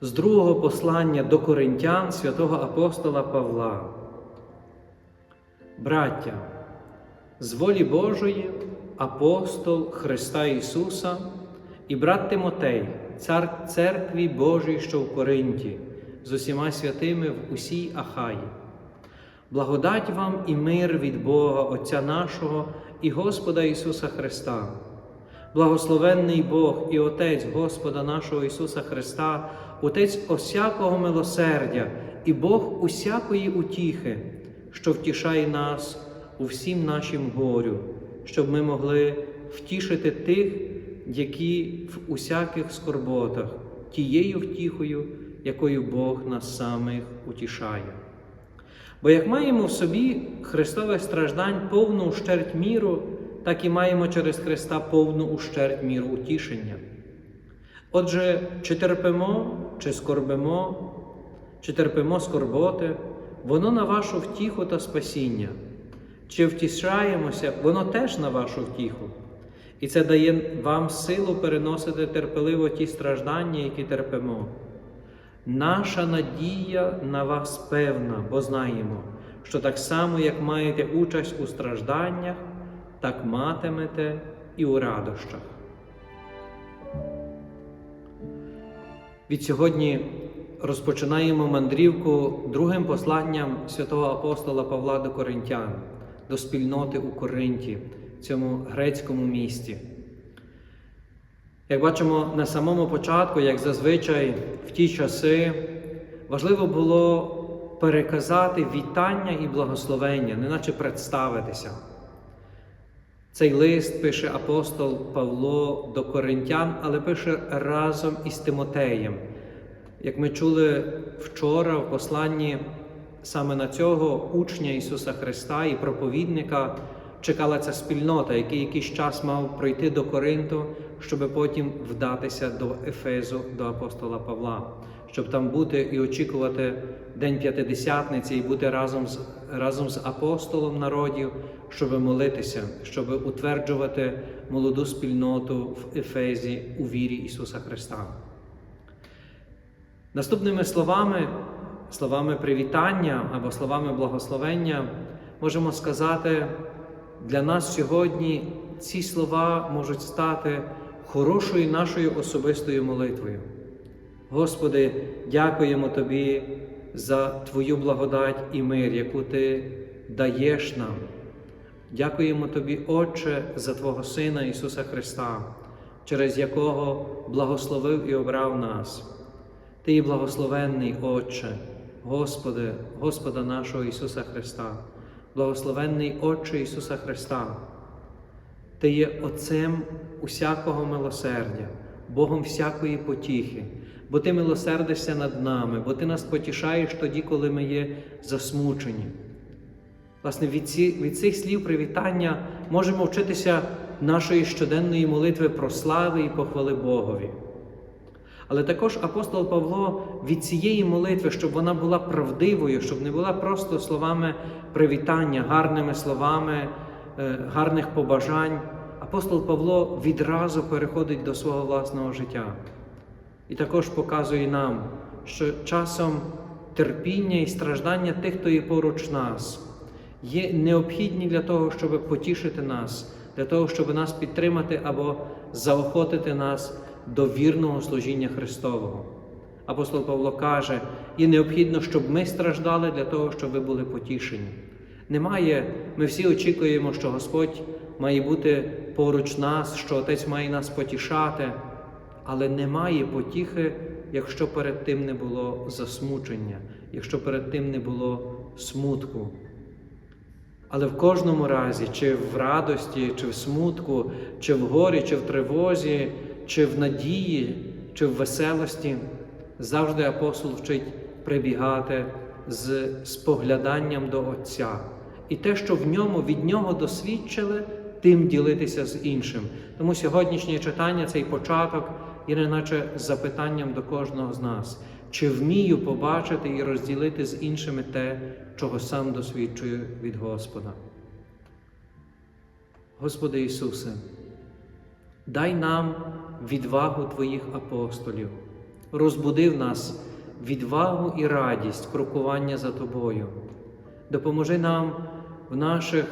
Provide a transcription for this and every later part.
З другого послання до коринтян святого апостола Павла. Браття, з волі Божої, апостол Христа Ісуса і брат Тимотей, цар церкві Божій, що в Коринті, з усіма святими в усій Ахаї. Благодать вам і мир від Бога, Отця нашого і Господа Ісуса Христа. Благословенний Бог і Отець Господа нашого Ісуса Христа, Отець осякого милосердя і Бог усякої утіхи, що втішає нас у всім нашім горю, щоб ми могли втішити тих, які в усяких скорботах, тією втіхою, якою Бог нас самих утішає. Бо як маємо в собі Христових страждань повну ущерть міру, так і маємо через Христа повну ущерть міру утішення. Отже, чи терпимо, чи скорбимо, чи терпимо скорботи, воно на вашу втіху та спасіння, чи втішаємося, воно теж на вашу втіху. І це дає вам силу переносити терпеливо ті страждання, які терпимо. Наша надія на вас певна, бо знаємо, що так само, як маєте участь у стражданнях, так матимете і у радощах. Від сьогодні розпочинаємо мандрівку другим посланням святого апостола Павла до Коринтян, до спільноти у Коринті, цьому грецькому місті. Як бачимо на самому початку, як зазвичай в ті часи, важливо було переказати вітання і благословення, неначе представитися. Цей лист пише апостол Павло до Коринтян, але пише разом із Тимотеєм. Як ми чули вчора в посланні саме на цього учня Ісуса Христа і проповідника чекала ця спільнота, який якийсь час мав пройти до Коринту, щоб потім вдатися до Ефезу, до апостола Павла, щоб там бути і очікувати День П'ятидесятниці і бути разом з, разом з апостолом народів, щоб молитися, щоб утверджувати молоду спільноту в Ефезі у вірі Ісуса Христа. Наступними словами, словами привітання або словами благословення, можемо сказати, для нас сьогодні ці слова можуть стати хорошою нашою особистою молитвою. Господи, дякуємо Тобі за Твою благодать і мир, яку Ти даєш нам. Дякуємо Тобі, Отче, за Твого Сина Ісуса Христа, через якого благословив і обрав нас. Ти є благословенний, Отче, Господи, Господа нашого Ісуса Христа, благословенний Отче Ісуса Христа. Ти є Отцем усякого милосердя, Богом всякої потіхи, бо Ти милосердишся над нами, бо Ти нас потішаєш тоді, коли ми є засмучені. Власне, від, ці, від цих слів привітання можемо вчитися нашої щоденної молитви про слави і похвали Богові. Але також апостол Павло від цієї молитви, щоб вона була правдивою, щоб не була просто словами привітання, гарними словами, е, гарних побажань. Апостол Павло відразу переходить до свого власного життя. І також показує нам, що часом терпіння і страждання тих, хто є поруч нас, є необхідні для того, щоб потішити нас, для того, щоб нас підтримати або заохотити нас до вірного служіння Христового. Апостол Павло каже, є необхідно, щоб ми страждали для того, щоб ви були потішені. Немає, ми всі очікуємо, що Господь має бути поруч нас, що Отець має нас потішати, але немає потіхи, якщо перед тим не було засмучення, якщо перед тим не було смутку. Але в кожному разі, чи в радості, чи в смутку, чи в горі, чи в тривозі, чи в надії, чи в веселості, завжди апостол вчить прибігати з спогляданням до Отця. І те, що в ньому від нього досвідчили, тим ділитися з іншим. Тому сьогоднішнє читання, цей початок, є неначе запитанням до кожного з нас. Чи вмію побачити і розділити з іншими те, чого сам досвідчую від Господа? Господи Ісусе, дай нам відвагу Твоїх апостолів, розбуди в нас відвагу і радість крокування за Тобою. Допоможи нам в наших,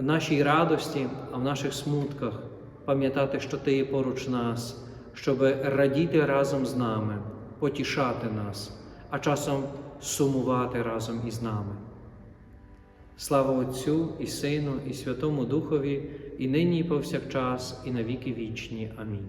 нашій радості, а в наших смутках пам'ятати, що Ти є поруч нас, щоб радіти разом з нами, потішати нас, а часом сумувати разом із нами. Слава Отцю і Сину, і Святому Духові, і нині, і повсякчас, і на віки вічні. Амінь.